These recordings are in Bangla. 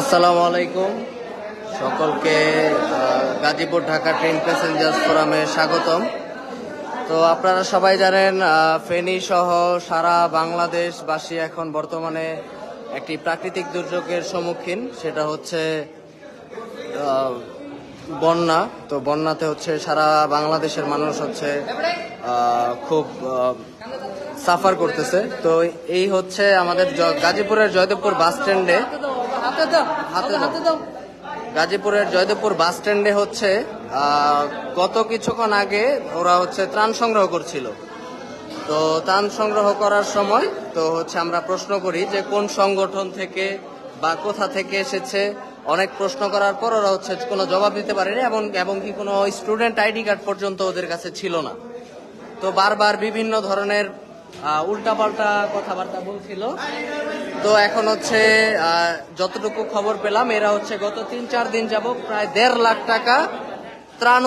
আসসালামু আলাইকুম। সকলকে গাজীপুর ঢাকা ট্রেন প্যাসেঞ্জার ফোরামে স্বাগতম। তো আপনারা সবাই জানেন ফেনী সহ সারা বাংলাদেশবাসী এখন বর্তমানে একটি প্রাকৃতিক দুর্যোগের সম্মুখীন। সেটা হচ্ছে বন্যা। তো বন্যাতে হচ্ছে সারা বাংলাদেশের মানুষ হচ্ছে খুব সাফার করতেছে। তো এই হচ্ছে আমাদের গাজীপুরের জয়দেবপুর বাস স্ট্যান্ডে হাতে দাও। গাজীপুরের জয়দেবপুর বাস স্ট্যান্ডে হচ্ছে গত কিছুক্ষণ আগে ওরা হচ্ছে ত্রাণ সংগ্রহ করছিল। তো ত্রাণ সংগ্রহ করার সময় তো হচ্ছে আমরা প্রশ্ন করি যে কোন সংগঠন থেকে বা কোথা থেকে এসেছে? অনেক প্রশ্ন করার পর ওরা হচ্ছে কোনো জবাব দিতে পারেনি এবং এবং কি কোনো স্টুডেন্ট আইডি কার্ড পর্যন্ত ওদের কাছে ছিল না। তো বারবার বিভিন্ন ধরনের উল্টাপাল্টা কথাবার্তা বলছিল। তো এখন হচ্ছে যতটুকু খবর পেলাম, এরা হচ্ছে গত তিন চার দিন যাব প্রায় দেড় লাখ টাকা ত্রাণ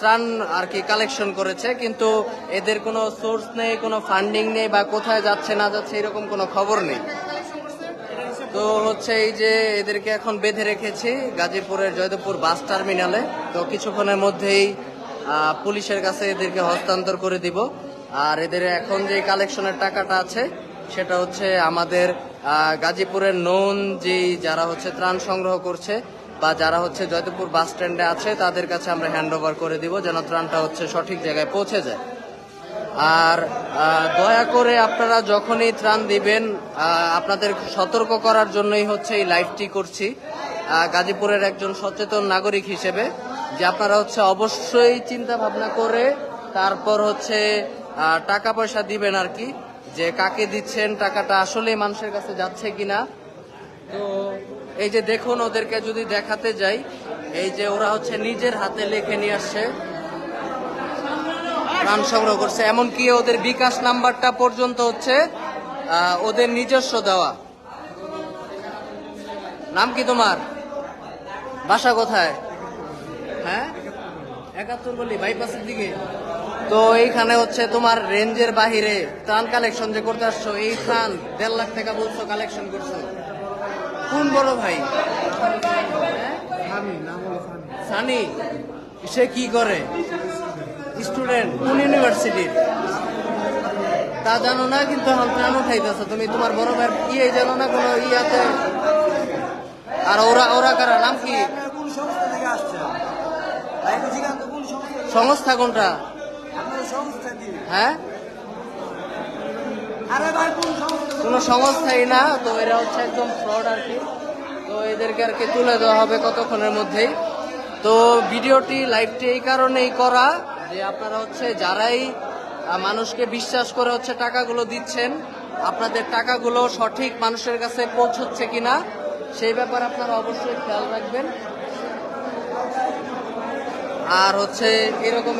ত্রাণ আর কি কালেকশন করেছে। কিন্তু এদের কোনো সোর্স নেই, কোনো ফান্ডিং নেই বা কোথায় যাচ্ছে, না যাচ্ছে, এরকম কোনো খবর নেই। তো হচ্ছে এই যে এদেরকে এখন বেঁধে রেখেছি গাজীপুরের জয়দেবপুর বাস টার্মিনালে। তো কিছুক্ষণের মধ্যেই পুলিশের কাছে এদেরকে হস্তান্তর করে দিব। আর এদের এখন যে কালেকশনের টাকাটা আছে, সেটা হচ্ছে আমাদের গাজীপুরের নন যে যারা হচ্ছে ত্রাণ সংগ্রহ করছে বা যারা হচ্ছে জয়দেবপুর বাস স্ট্যান্ডে আছে, তাদের কাছে আমরা হ্যান্ড ওভার করে দিব যেন ত্রাণটা হচ্ছে সঠিক জায়গায় পৌঁছে যায়। আর দয়া করে আপনারা যখনই ত্রাণ দিবেন আপনাদের সতর্ক করার জন্যই হচ্ছে এই লাইভটি করছি। গাজীপুরের একজন সচেতন নাগরিক হিসেবে, যে আপনারা হচ্ছে অবশ্যই চিন্তা ভাবনা করে, তারপর হচ্ছে টাকা পয়সা দিবেন আর কি, যে কাকে দিচ্ছেন, টাকাটা আসলে মানুষের কাছে যাচ্ছে কিনা। তো এই যে দেখুন, ওদেরকে যদি দেখাতে যাই, এই যে ওরা হচ্ছে নিজের হাতে লেখে নিয়ে আসছে। ত্রাণ সংগ্রহ করছে। এমনকি ওদের বিকাশ নাম্বারটা পর্যন্ত হচ্ছে ওদের নিজস্ব দেওয়া। নাম কি তোমার? বাসা কোথায়? হ্যাঁ? একাত্তর বলি বাইপাসের দিকে। তো এইখানে হচ্ছে তোমার রেঞ্জের বাহিরে ত্রাণ কালেকশন যে করতে আসছো এই ত্রাণ দেড় লাখ টাকা বলছো কালেকশন করছ। কোন বড় ভাই? সানি সে কি করে? স্টুডেন্ট কোন ইউনিভার্সিটির তা জানো না কিন্তু এখন ত্রাণ উঠাইতেছো। তুমি তোমার বড় ভাইয়ের ইয়ে জানো না কোনো ইয়াতে? আর ওরা ওরা কারা? নাম কি? কোন সংস্থা কোনটা? হ্যাঁ? কোন কোনো সংস্থাই না তো এরা হচ্ছে একদম ফ্রড আর কি। তো এদেরকে আর কি তুলে দেওয়া হবে কতক্ষণের মধ্যেই। তো ভিডিওটি লাইভটি এই কারণেই করা যে আপনারা হচ্ছে যারাই মানুষকে বিশ্বাস করে হচ্ছে টাকাগুলো দিচ্ছেন আপনাদের টাকাগুলো সঠিক মানুষের কাছে পৌঁছচ্ছে কিনা সেই ব্যাপারে আপনারা অবশ্যই খেয়াল রাখবেন। আর হচ্ছে এরকম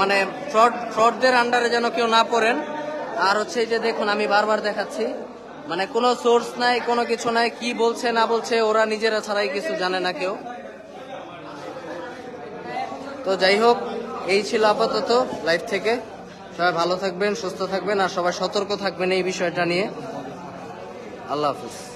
মানে ফ্রড, ফ্রডদের আন্ডারে যেন কেউ না পড়েন। আর হচ্ছে যে দেখুন, আমি বারবার দেখাচ্ছি মানে কোনো সোর্স নাই, কোনো কিছু নাই, কি বলছে, না বলছে, ওরা নিজেরা ছাড়াই কিছু জানে না কেউ। তো যাই হোক, এই ছিল আপাতত লাইফ থেকে। সবাই ভালো থাকবেন, সুস্থ থাকবেন, আর সবাই সতর্ক থাকবেন এই বিষয়টা নিয়ে। আল্লাহ হাফিজ।